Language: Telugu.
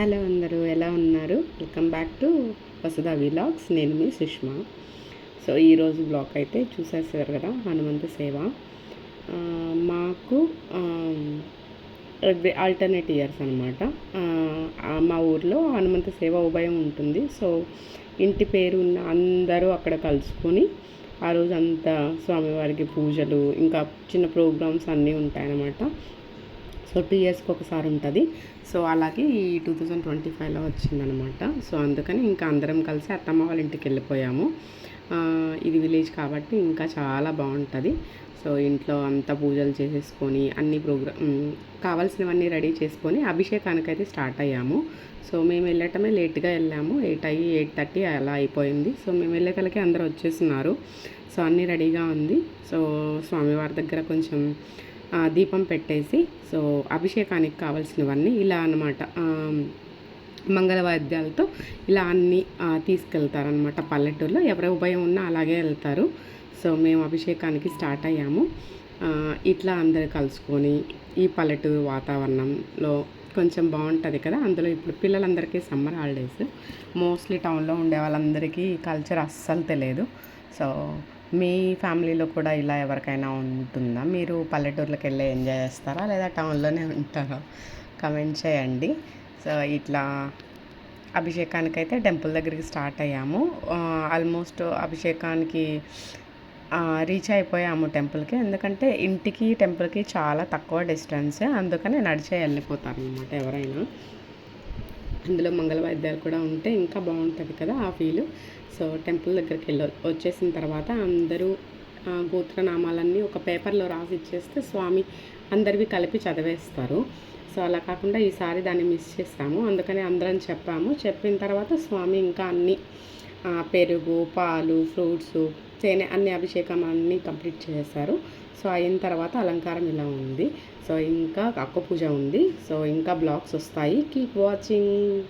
హలో అందరూ ఎలా ఉన్నారు? Welcome back to Vasudha vlogs నేను మీ సుష్మా. సో ఈరోజు బ్లాగ్ అయితే చూసేసారు కదా హనుమంత సేవ. మాకు ఆల్టర్నేట్ ఇయర్స్ అనమాట మా ఊర్లో హనుమంత సేవ ఉభయం ఉంటుంది. సో ఇంటి పేరు ఉన్న అందరూ అక్కడ కలుసుకొని ఆ రోజు అంతా స్వామివారికి పూజలు ఇంకా చిన్న ప్రోగ్రామ్స్ అన్నీ ఉంటాయన్నమాట. సో టూ ఇయర్స్కి ఒకసారి ఉంటుంది. సో అలాగే ఈ టూ థౌజండ్ ట్వంటీ ఫైవ్లో వచ్చిందనమాట. సో అందుకని ఇంకా అందరం కలిసి అత్తమ్మ వాళ్ళ ఇంటికి వెళ్ళిపోయాము. ఇది విలేజ్ కాబట్టి ఇంకా చాలా బాగుంటుంది. సో ఇంట్లో అంతా పూజలు చేసేసుకొని అన్ని ప్రోగ్రామ్ కావాల్సినవన్నీ రెడీ చేసుకొని అభిషేకానికి అయితే స్టార్ట్ అయ్యాము. సో మేము వెళ్ళటమే లేట్గా వెళ్ళాము. ఎయిట్ అయ్యి ఎయిట్ థర్టీ అలా అయిపోయింది. సో మేము వెళ్ళేకలకి అందరూ వచ్చేస్తున్నారు. సో అన్నీ రెడీగా ఉంది. సో స్వామివారి దగ్గర కొంచెం దీపం పెట్టేసి సో అభిషేకానికి కావాల్సినవన్నీ ఇలా అనమాట మంగళ వాద్యాలతో ఇలా అన్నీ తీసుకెళ్తారనమాట పల్లెటూరులో. ఎవరి ఉభయం ఉన్నా అలాగే వెళ్తారు. సో మేము అభిషేకానికి స్టార్ట్ అయ్యాము. ఇట్లా అందరు కలుసుకొని ఈ పల్లెటూరు వాతావరణంలో కొంచెం బాగుంటుంది కదా. అందులో ఇప్పుడు పిల్లలందరికీ సమ్మర్ హాలిడేస్. మోస్ట్లీ టౌన్లో ఉండే వాళ్ళందరికీ కల్చర్ అస్సలు తెలియదు. సో మీ ఫ్యామిలీలో కూడా ఇలా ఎవరికైనా ఉంటుందా? మీరు పల్లెటూర్లకు వెళ్ళి ఎంజాయ్ చేస్తారా? లేదా టౌన్లోనే ఉంటారా? కమెంట్ చేయండి. సో ఇట్లా అభిషేకానికి అయితే టెంపుల్ దగ్గరికి స్టార్ట్ అయ్యాము. ఆల్మోస్ట్ అభిషేకానికి రీచ్ అయిపోయాము టెంపుల్కి. ఎందుకంటే ఇంటికి టెంపుల్కి చాలా తక్కువ డిస్టెన్స్. అందుకని నడిచే వెళ్ళిపోతారు అనమాట ఎవరైనా. అందులో మంగళ వాయిద్యాలు కూడా ఉంటే ఇంకా బాగుంటుంది కదా ఆ ఫీల్. సో టెంపుల్ దగ్గరికి వెళ్ళ వచ్చేసిన తర్వాత అందరూ గోత్రనామాలన్నీ ఒక పేపర్లో రాసి ఇచ్చేస్తే స్వామి అందరివి కలిపి చదివేస్తారు. సో అలా కాకుండా ఈసారి దాన్ని మిస్ చేస్తాము. అందుకని అందరం చెప్పాము. చెప్పిన తర్వాత స్వామి ఇంకా అన్నీ పెరుగు పాలు ఫ్రూట్స్ తేనె అన్ని అభిషేకం అన్నీ కంప్లీట్ చేశారు సో అయిన తర్వాత అలంకారం ఇలా ఉంది. సో ఇంకా అక్క పూజ ఉంది. సో ఇంకా బ్లాగ్స్ వస్తాయి. Keep watching